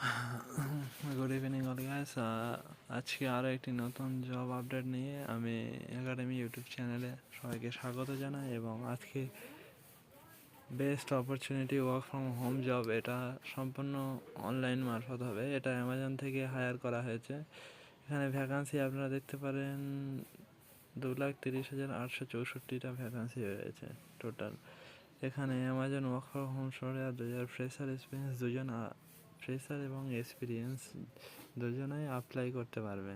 Good evening all guys আজকে আরও একটি নতুন জব আপডেট নিয়ে আমি একাডেমি ইউটিউব চ্যানেলে সবাইকে স্বাগত জানাই এবং আজকে best opportunity work from home job এটা সম্পূর্ণ অনলাইন মারফত হবে। এটা অ্যামাজন থেকে হায়ার করা হয়েছে। এখানে ভ্যাকান্সি আপনারা দেখতে পারেন দু লাখ তিরিশ হাজার আটশো চৌষট্টিটা ভ্যাকান্সি রয়েছে টোটাল এখানে অ্যামাজন ওয়ার্ক ফ্রম হোম সরে আর দুজন ফ্রেশার এক্সপিরিয়েন্স দুজন ফ্রেশার এবং এক্সপিরিয়েন্স দুজনেই অ্যাপ্লাই করতে পারবে।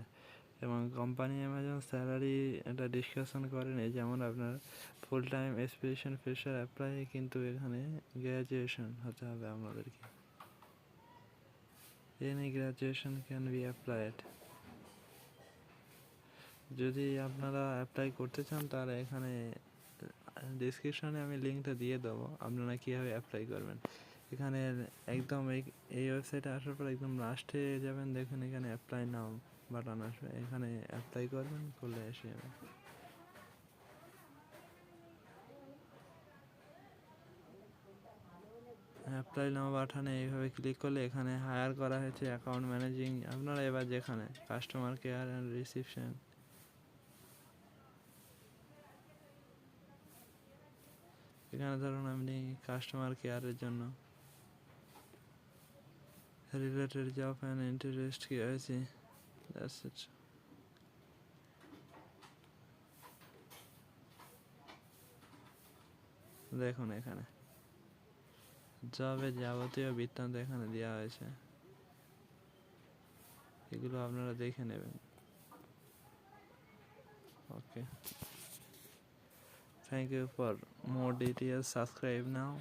এবং কোম্পানি অ্যামাজন স্যালারি এটা ডিসকাশন করেন, এই যেমন আপনার full time experience fresher apply কিন্তু এখানে গ্র্যাজুয়েশন হতে হবে আপনাদেরকে any graduation can be applied যদি আপনারা অ্যাপ্লাই করতে চান, তাহলে এখানে ডিসক্রিপশনে আমি লিঙ্কটা দিয়ে দেবো, আপনারা কীভাবে অ্যাপ্লাই করবেন। এখানে একদম এই এই ওয়েবসাইটে আসার পর একদম লাস্টে যাবেন, দেখুন এখানে অ্যাপ্লাই নাও বাটন আসবে। এখানে অ্যাপ্লাই করবেন করলে এসে যাবে অ্যাপ্লাই নাও বাটনে এইভাবে ক্লিক করলে এখানে হায়ার করা হয়েছে অ্যাকাউন্ট ম্যানেজিং আপনারা এবার যেখানে কাস্টমার কেয়ার অ্যান্ড রিসিপশন এখানে ধরুন আপনি কাস্টমার কেয়ারের জন্য রিলেটেড জব অ্যান্ড ইন্টারেস্ট কি আছে দ্যাটস ইট দেখুন এখানে। জবের যাবতীয় বৃত্তান্ত এখানে দেওয়া হয়েছে। এগুলো আপনারা দেখে নেবেন। Okay thank you for more details. Subscribe now.